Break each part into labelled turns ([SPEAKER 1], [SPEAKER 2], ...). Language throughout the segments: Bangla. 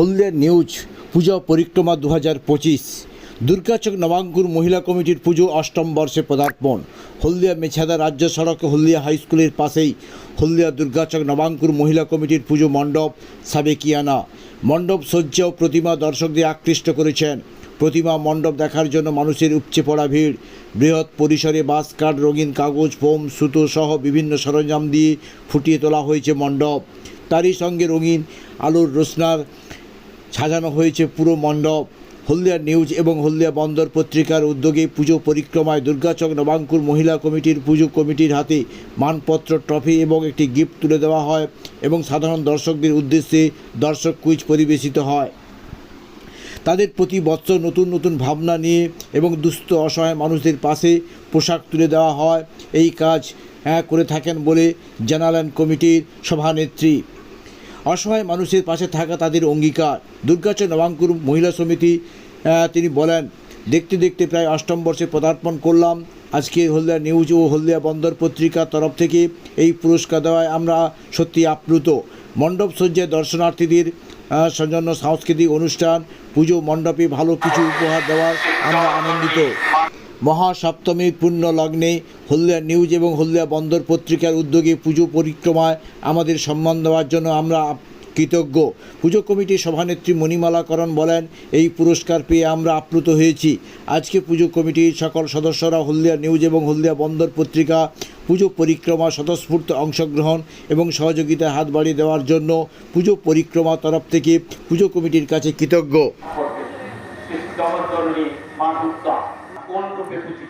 [SPEAKER 1] হলদিয়া নিউজ, পূজা পরিক্রমা দু হাজার পঁচিশ দুর্গাচক নবাঙ্কুর মহিলা কমিটির পুজো অষ্টম বর্ষে পদার্পণ। হলদিয়া মেছাদা রাজ্য সড়কে হলদিয়া হাই স্কুলের পাশেই হলদিয়া দুর্গাচক নবাঙ্কুর মহিলা কমিটির পুজো মণ্ডপ সাবেকিয়ানা। মণ্ডপ সজ্জা ও প্রতিমা দর্শকদের আকৃষ্ট করেছেন। প্রতিমা মণ্ডপ দেখার জন্য মানুষের উপচে পড়া ভিড়। বৃহৎ পরিসরে বাস, কাঠ, রঙিন কাগজ, ফোম, সুতো সহ বিভিন্ন সরঞ্জাম দিয়ে ফুটিয়ে তোলা হয়েছে মণ্ডপ। তারই সঙ্গে রঙিন আলোর রোশনার সাজানো হয়েছে পুরো মণ্ডপ হলদিয়া নিউজ এবং হলদিয়া বন্দর পত্রিকার উদ্যোগে পুজো পরিক্রমায় দুর্গাচক নবাঙ্কুর মহিলা কমিটির পুজো কমিটির হাতে মানপত্র ট্রফি এবং একটি গিফট তুলে দেওয়া হয় এবং সাধারণ দর্শকদের উদ্দেশ্যে দর্শক কুইজ পরিবেশিত হয়। তাদের প্রতি বছর নতুন নতুন ভাবনা নিয়ে এবং দুস্থ অসহায় মানুষদের পাশে পোশাক তুলে দেওয়া হয়। এই কাজ হ্যাঁ, করে থাকেন বলে জানালেন কমিটির সভানেত্রী। অসহায় মানুষের পাশে থাকা তাদের অঙ্গীকার। দুর্গাচর নবাঙ্কুর মহিলা সমিতি তিনি বলেন, দেখতে দেখতে প্রায় অষ্টম বর্ষে পদার্পণ করলাম। আজকে হলদিয়া নিউজ ও হলদিয়া বন্দর পত্রিকার তরফ থেকে এই পুরস্কার দেওয়ায় আমরা সত্যি আপ্লুত। মণ্ডপ সজ্জায় দর্শনার্থীদের সৌজন্য সাংস্কৃতিক অনুষ্ঠান, পুজো মণ্ডপে ভালো কিছু উপহার দেওয়ার আমরা আনন্দিত। মহাসপ্তমীর পূর্ণ লগ্নে হলদিয়া নিউজ এবং হলদিয়া বন্দর পত্রিকার উদ্যোগে পুজো পরিক্রমায় আমাদের সম্মান দেওয়ার জন্য আমরা কৃতজ্ঞ। পুজো কমিটির সভানেত্রী মণিমালাকরণ বলেন, এই পুরস্কার পেয়ে আমরা আপ্লুত হয়েছি। আজকে পুজো কমিটির সকল সদস্যরা হলদিয়া নিউজ এবং হলদিয়া বন্দর পত্রিকা পুজো পরিক্রমা স্বতঃস্ফূর্ত অংশগ্রহণ এবং সহযোগিতায় হাত বাড়িয়ে দেওয়ার জন্য পুজো পরিক্রমা তরফ থেকে পুজো কমিটির কাছে কৃতজ্ঞ।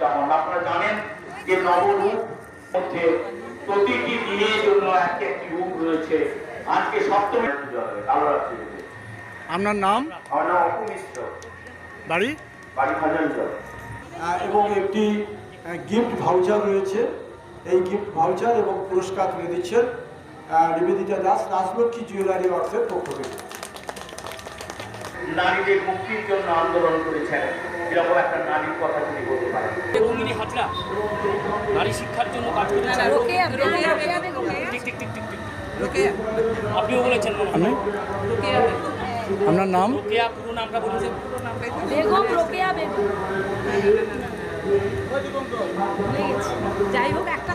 [SPEAKER 2] আপনারা জানেন যে নবরূপ মধ্যে প্রতিটি দিনের জন্য এক একটি রূপ রয়েছে। আজকে সপ্তমী পূজা হবে কালো রাত্রি
[SPEAKER 3] আপনার নাম?
[SPEAKER 2] আমার নাম অপু মিশ্র।
[SPEAKER 3] বাড়ি?
[SPEAKER 2] বাড়ি
[SPEAKER 4] আহ, এবং একটি গিফট ভাউচার রয়েছে। এই গিফট ভাউচার এবং পুরস্কার তুলে দিচ্ছেন নিবেদিতা দাস রাজলক্ষ্মী জুয়েলারি ওয়ার্কসের পক্ষ থেকে।
[SPEAKER 2] নারীদের মুক্তির জন্য আন্দোলন করেছেন। এরকম একটা নারীর কথা যদি বলতে পারেন।
[SPEAKER 5] হাজরা নারী শিক্ষার জন্য কাজ আপনিও বলেছেন।
[SPEAKER 3] আপনার নাম?
[SPEAKER 5] রোকেয়া পুরো নামটা বলুন।
[SPEAKER 6] বেগম রোকেয়া বেগম যাই হোক একটা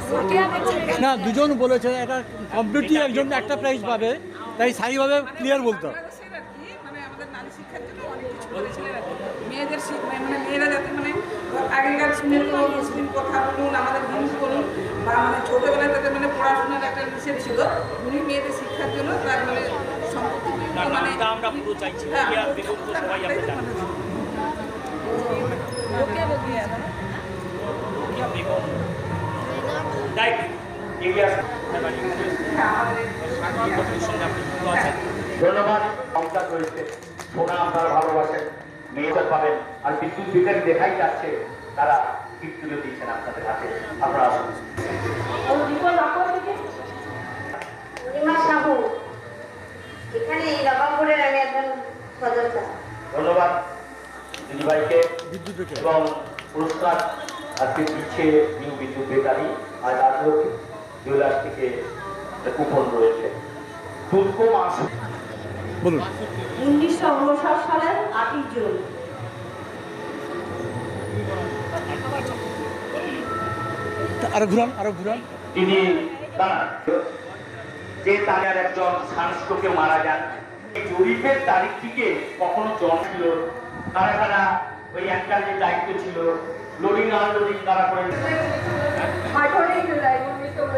[SPEAKER 3] না দুজন বলেছে একটা কমপ্লিটলি একজন একটা প্রাইজ পাবে। তাই স্থায়ীভাবে ক্লিয়ার বলতে হবে।
[SPEAKER 7] বলেছেন আর কি, মানে আমাদের নারী শিক্ষার জন্য অনেক কিছু বলেছিলেন আর কি। মেয়েদের শিখ- মানে মানে মেয়েরা যাতে মানে আগেকার কোনো মুসলিম কথা বলুন আমাদের হিন্দু বলুন বা মানে ছোটোবেলায় তাদের মানে পড়াশোনার একটা নিষেধ ছিল উনি মেয়েদের শিক্ষার জন্য তার মানে সম্পত্তি মানে
[SPEAKER 5] নামটা আমরা পুরো চাইছি।
[SPEAKER 7] হ্যাঁ,
[SPEAKER 5] যুক্ত আছেন
[SPEAKER 2] ধন্যবাদ সোনা আপনারা ভালোবাসেন মেয়েদের পাবেন। আর বিদ্যুৎ বিজ্ঞানী দেখাই যাচ্ছে তারা তুলে দিয়েছেন আপনাদের হাতে। আপনারা আসুন।
[SPEAKER 8] এখানে নবাবপুরের আমি একজন সদস্য।
[SPEAKER 2] ধন্যবাদ দিদিভাইকে। এবং পুরস্কার আজকে দিচ্ছে নিউ বিদ্যুৎ বেকারি আর রাজলক্ষ্মী জুয়েলার্স থেকে একটা কুপন রয়েছে। তুলকো মাস
[SPEAKER 3] বলুন।
[SPEAKER 8] উনিশশো উনষাট সালের আটই জুন।
[SPEAKER 3] আরও ঘুরান আরও ঘুরান।
[SPEAKER 2] তিনি যে তার একজন মারা যান এই জরিপের তারিখটিকে কখনো জন ছিল। কারা কারা ওই একটা যে দায়িত্ব ছিল লোডিং আনলোডিং কারা করে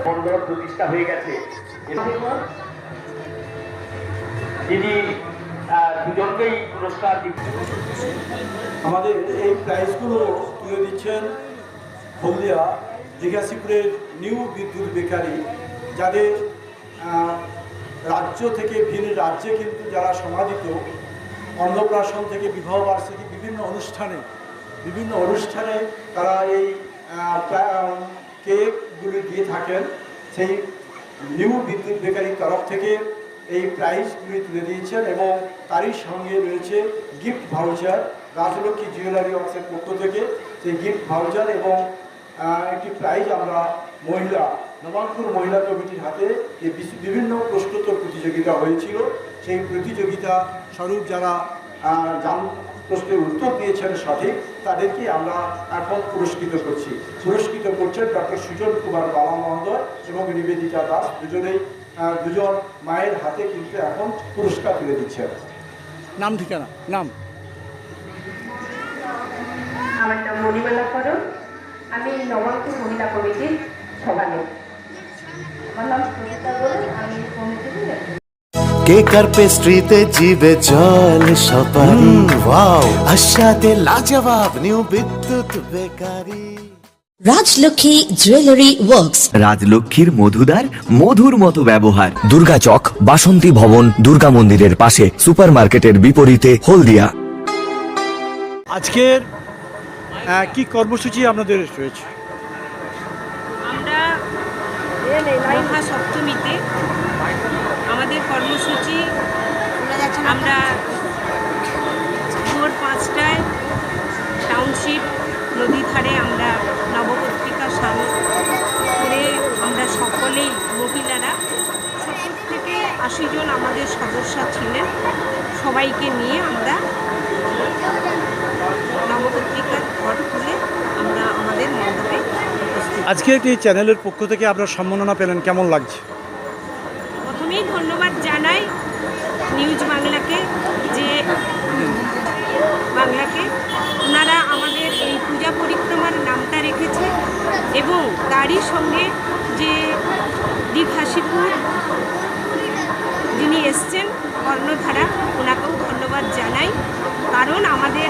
[SPEAKER 2] মন্ডল প্রতিষ্ঠা হয়ে গেছে। তিনি দুজনকেই পুরস্কার দিচ্ছেন।
[SPEAKER 4] আমাদের এই প্রাইজগুলো তুলে দিচ্ছেন হলদিয়া জিজ্ঞাসীপুরের নিউ বিদ্যুৎ বেকারি, যাদের রাজ্য থেকে ভিন্ন রাজ্যে কিন্তু যারা সমাদিত, অন্নপ্রাশন থেকে বিবাহ বার্ষিকী বিভিন্ন অনুষ্ঠানে বিভিন্ন অনুষ্ঠানে তারা এই কেকগুলি দিয়ে থাকেন। সেই নিউ বিদ্যুৎ বেকারির তরফ থেকে এই প্রাইজগুলি তুলে দিয়েছেন এবং তারই সঙ্গে রয়েছে গিফট ভাউচার রাজলক্ষ্মী জুয়েলারি অফিসের পক্ষ থেকে সেই গিফট ভাউচার এবং একটি প্রাইজ আমরা মহিলা নবাঙ্কুর মহিলা কমিটির হাতে বিশ- বিভিন্ন প্রশ্নোত্তর প্রতিযোগিতা হয়েছিল। সেই প্রতিযোগিতা স্বরূপ যারা জান, প্রশ্নের উত্তর দিয়েছেন সঠিক, তাদেরকে আমরা এখন পুরস্কৃত করছি। পুরস্কৃত করছেন ডক্টর সুজন কুমার বালা মহোদয় এবং নিবেদিতা দাস, দুজনেই দুজন মায়ের হাতে কিন্তু এখন পুরস্কার তুলে দিচ্ছেন
[SPEAKER 3] নাম ঠিকানা? নাম।
[SPEAKER 8] আমার নাম মণিমালা করণ। আমি মহিলা কমিটির সভানেত্রী আমার নাম সুচিতা বলে আমি কমিটির
[SPEAKER 9] কেক আর পেস্ট্রিতে জিবে জল সপারি। ওয়াও। আশাতে লাজবাব new Bidyut bakery.
[SPEAKER 10] Rajlakshmi jewellery works
[SPEAKER 11] রাজলক্ষ্মীর মধুদার মধুর মতো ব্যবহার। দুর্গা চক বাসন্তী ভবন দুর্গা মন্দিরের পাশে সুপারমার্কেটের বিপরীতে হলদিয়া।
[SPEAKER 3] আজকের আহ, কি কর্মসূচি আপনাদের রয়েছে?
[SPEAKER 6] আমরা মহা সবাইকে নিয়ে আমরা নবপত্রিকার ঘর খুলে আমরা আমাদের মণ্ডপে
[SPEAKER 3] আজকে একটি চ্যানেলের পক্ষ থেকে আপনার সম্মাননা পেলেন কেমন লাগছে?
[SPEAKER 6] প্রথমেই ধন্যবাদ জানাই নিউজ বাংলাকে যে বাংলাকে ওনারা আমাদের এই পূজা পরিক্রমার নামটা রেখেছে এবং তারই সঙ্গে যে দীঘাসিপুর যিনি এসছেন কর্ণধারা ওনাকেও ধন্যবাদ জানাই। কারণ আমাদের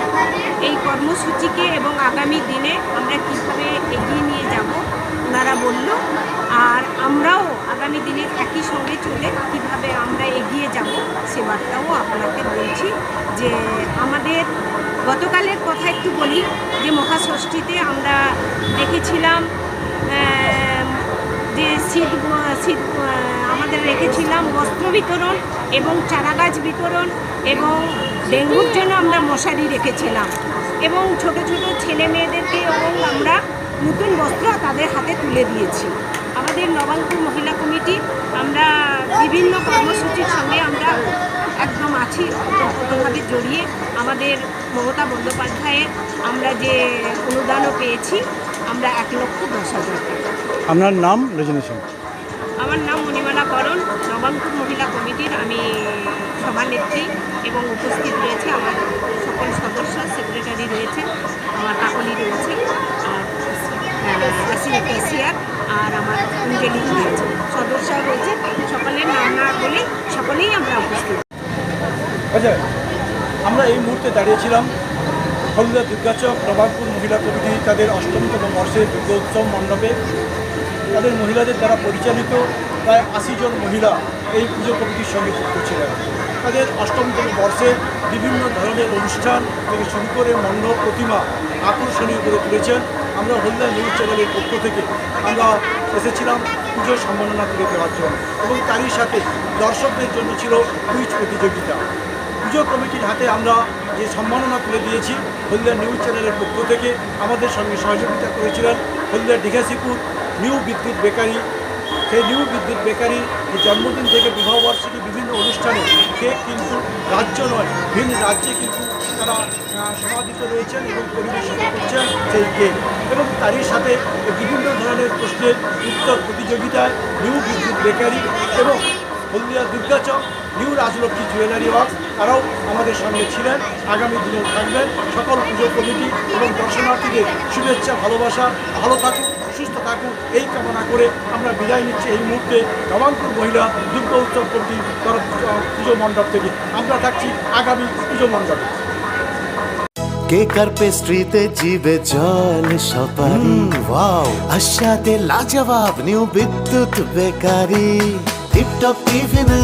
[SPEAKER 6] এই কর্মসূচিকে এবং আগামী দিনে আমরা কীভাবে এগিয়ে নিয়ে যাব, ওনারা বলল। আর আমরাও আগামী দিনে একই সঙ্গে চলে কীভাবে আমরা এগিয়ে যাব, সে বার্তাও আপনাকে বলছি যে আমাদের গতকালের কথা একটু বলি যে মহাষষ্ঠীতে আমরা দেখেছিলাম যে শীত শীত আমাদের রেখেছিলাম বস্ত্র বিতরণ এবং চারাগাছ বিতরণ এবং ডেঙ্গুর জন্য আমরা মশারি রেখেছিলাম। এবং ছোট ছোট ছেলে মেয়েদেরকে এবং আমরা নতুন বস্ত্র তাদের হাতে তুলে দিয়েছি। আমাদের নবাঙ্কুর মহিলা কমিটি, আমরা বিভিন্ন কর্মসূচির সঙ্গে আমরা একদম আছি ওতপ্রোতভাবে জড়িয়ে। আমাদের মমতা বন্দ্যোপাধ্যায়ের আমরা যে অনুদানও পেয়েছি আমরা এক লক্ষ দশ হাজার টাকা।
[SPEAKER 3] আপনার নাম রেজিনেশন
[SPEAKER 6] আমার নাম মণিমালা করণ নবাঙ্কুর মহিলা কমিটির আমি সভানেত্রী এবং উপস্থিত রয়েছে আমার সকল সদস্য সেক্রেটারি রয়েছে আমার কাকলি রয়েছে ক্যাশিয়ার আর আমার অঞ্জলি রয়েছে। সদস্য রয়েছে সকলের নাম না বলে সকলেই আমরা উপস্থিত।
[SPEAKER 4] আচ্ছা আমরা এই মুহূর্তে দাঁড়িয়েছিলাম হলদা দুর্গাচক নবাবপুর মহিলা কমিটি তাদের অষ্টমতম বর্ষের দুর্গা উৎসব মণ্ডপে। তাদের মহিলাদের দ্বারা পরিচালিত প্রায় আশি জন মহিলা এই পুজো কমিটির সঙ্গে যুক্ত ছিলেন। তাদের অষ্টমতম বর্ষে বিভিন্ন ধরনের অনুষ্ঠান থেকে শুরু করে মণ্ডপ প্রতিমা আকর্ষণীয় করে তুলেছেন। আমরা হলদা নিউজ চ্যানেলের পক্ষ থেকে আমরা এসেছিলাম পুজো সম্মাননা তুলে দেওয়ার জন্য এবং তারই সাথে দর্শকদের জন্য ছিল কুইজ প্রতিযোগিতা। পুজো কমিটির হাতে আমরা যে সম্মাননা তুলে দিয়েছি, হলদিয়া নিউজ চ্যানেলের পক্ষ থেকে আমাদের সঙ্গে সহযোগিতা করেছিলেন হলদিয়া ডিঘাসিপুর নিউ বিদ্যুৎ বেকারি। সেই নিউ বিদ্যুৎ বেকারি যে জন্মদিন থেকে বিবাহবার্ষিকী বিভিন্ন অনুষ্ঠানে কেক কিন্তু রাজ্য নয়, ভিন্ন রাজ্যে কিন্তু তারা সমাদিত রয়েছেন এবং পরিবেশিত করছেন সেই কেক। এবং তারই সাথে বিভিন্ন ধরনের প্রশ্নের উত্তর প্রতিযোগিতায় নিউ বিদ্যুৎ বেকারি এবং Haldia Durgachak, new Rajlakshmi jewellery works তারাও আমাদের সঙ্গে ছিলেন। আগামী দিনেও থাকবেন। সকল পুজো কমিটি এবং দর্শনার্থীদের শুভেচ্ছা ভালোবাসা ভালো থাকুক সুস্থ থাকুক এই কামনা করে আমরা বিদায় নিচ্ছি এই মুহূর্তে নবাঙ্কুর মহিলা দুর্গা উৎসব কমিটির তরফ পুজো মণ্ডপ থেকে। আমরা থাকছি আগামী পুজো মণ্ডপে।
[SPEAKER 9] কেক আর পেস্ট্রিতে জিবে জল সপারি ওয়াও। আশাতে লাজবাব নিউ বিদ্যুৎ বেকারি। টিপটপ টিফিনে